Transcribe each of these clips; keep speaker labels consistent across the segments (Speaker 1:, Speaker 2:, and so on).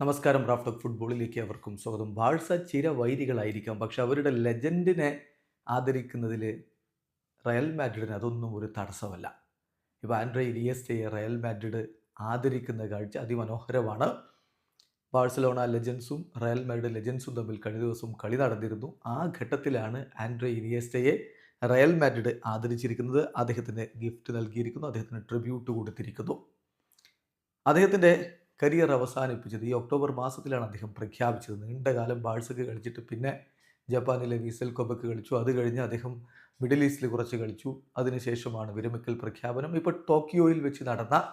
Speaker 1: നമസ്കാരം റാഫ്റ്റോക്ക് ഫുട്ബോളിലേക്ക് അവർക്കും സ്വാഗതം. ബാഴ്സ ചിരവൈരികളായിരിക്കാം പക്ഷെ അവരുടെ ലെജൻഡിനെ ആദരിക്കുന്നതിൽ റയൽ മാഡ്രിഡിന് അതൊന്നും ഒരു തടസ്സമല്ല. ഇപ്പോൾ ആൻഡ്രേ ഇനിയസ്റ്റയെ റയൽ മാഡ്രിഡ് ആദരിക്കുന്ന കാഴ്ച അതിമനോഹരമാണ്. ബാഴ്സലോണ ലെജൻസും റയൽ മാഡ്രിഡ് ലെജൻസും തമ്മിൽ കഴിഞ്ഞ ദിവസം കളി നടന്നിരുന്നു. ആ ഘട്ടത്തിലാണ് ആൻഡ്രേ ഇനിയസ്റ്റയെ റയൽ മാഡ്രിഡ് ആദരിച്ചിരിക്കുന്നത്. അദ്ദേഹത്തിന് ഗിഫ്റ്റ് നൽകിയിരിക്കുന്നു അദ്ദേഹത്തിന് ട്രിബ്യൂട്ട് കൊടുത്തിരിക്കുന്നു. അദ്ദേഹത്തിന്റെ കരിയർ അവസാനിപ്പിച്ചത്. ഈ ഒക്ടോബർ മാസത്തിലാണ് അദ്ദേഹം പ്രഖ്യാപിച്ചത്. നീണ്ടകാലം ബാഴ്സക്ക് കളിച്ചിട്ട് പിന്നെ ജപ്പാനിലെ വിസൽ കൊബക്ക് കളിച്ചു. അത് കഴിഞ്ഞ് അദ്ദേഹം മിഡിൽ ഈസ്റ്റിൽ കുറച്ച് കളിച്ചു. അതിനുശേഷമാണ് വിരമിക്കൽ പ്രഖ്യാപനം. ഇപ്പോൾ ടോക്കിയോയിൽ വെച്ച് നടന്ന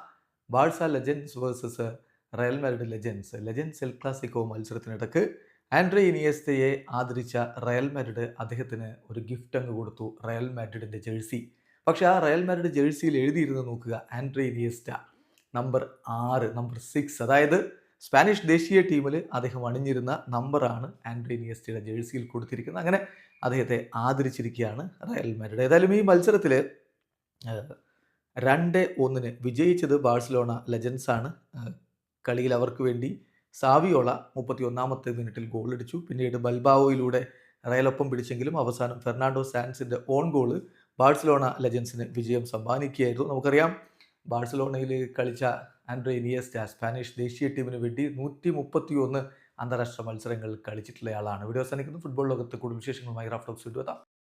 Speaker 1: Barca legends versus Real Madrid legends legends El Clasico മത്സരത്തിനിടക്ക് Andres ഇനിയസ്റ്റയെ ആദരിച്ച റയൽ മാഡ്രിഡ് അദ്ദേഹത്തിന് ഒരു ഗിഫ്റ്റ് അങ്ങ് കൊടുത്തു. റയൽ മാഡ്രിഡിന്റെ ജേഴ്സി. പക്ഷേ ആ റയൽ മാഡ്രിഡ് ജേഴ്സിയിൽ എഴുതിയിരുന്ന് നോക്കുക. Andres Iniesta. നമ്പർ ആറ് നമ്പർ സിക്സ്. അതായത് സ്പാനിഷ് ദേശീയ ടീമിൽ അദ്ദേഹം അണിഞ്ഞിരുന്ന നമ്പറാണ് ആൻഡ്രേ ഇനിയസ്റ്റയുടെ ജേഴ്സിയിൽ കൊടുത്തിരിക്കുന്നത്. അങ്ങനെ അദ്ദേഹത്തെ ആദരിച്ചിരിക്കുകയാണ് റയൽ മാഡ്രിഡ്. ഏതായാലും ഈ മത്സരത്തിൽ രണ്ട് ഒന്നിന് വിജയിച്ചത് ബാഴ്സലോണ ലെജൻസ് ആണ്. കളിയിൽ അവർക്ക് വേണ്ടി സാവിയോള മുപ്പത്തി ഒന്നാമത്തെ മിനിറ്റിൽ ഗോളടിച്ചു. പിന്നീട് ബൽബാവോയിലൂടെ റയലൊപ്പം പിടിച്ചെങ്കിലും അവസാനം ഫെർണാണ്ടോ സാൻസിന്റെ ഓൺ ഗോൾ ബാഴ്സലോണ ലെജൻസിന് വിജയം സമ്മാനിക്കുകയായിരുന്നു. നമുക്കറിയാം ബാഴ്സലോണയിൽ കളിച്ച ആൻഡ്രേ ഇനിയസ്റ്റ സ്പാനിഷ് ദേശീയ ടീമിന് വേണ്ടി നൂറ്റി മുപ്പത്തി ഒന്ന് അന്താരാഷ്ട്ര മത്സരങ്ങൾ കളിച്ചിട്ടുള്ളയാളാണ്. വീഡിയോ അവസാനിക്കുന്നു. ഫുട്ബോൾ ലോകത്ത് കൂടുതൽ വിശേഷങ്ങളുമായി റാഫ്റ്റോക്സ് എത്താം.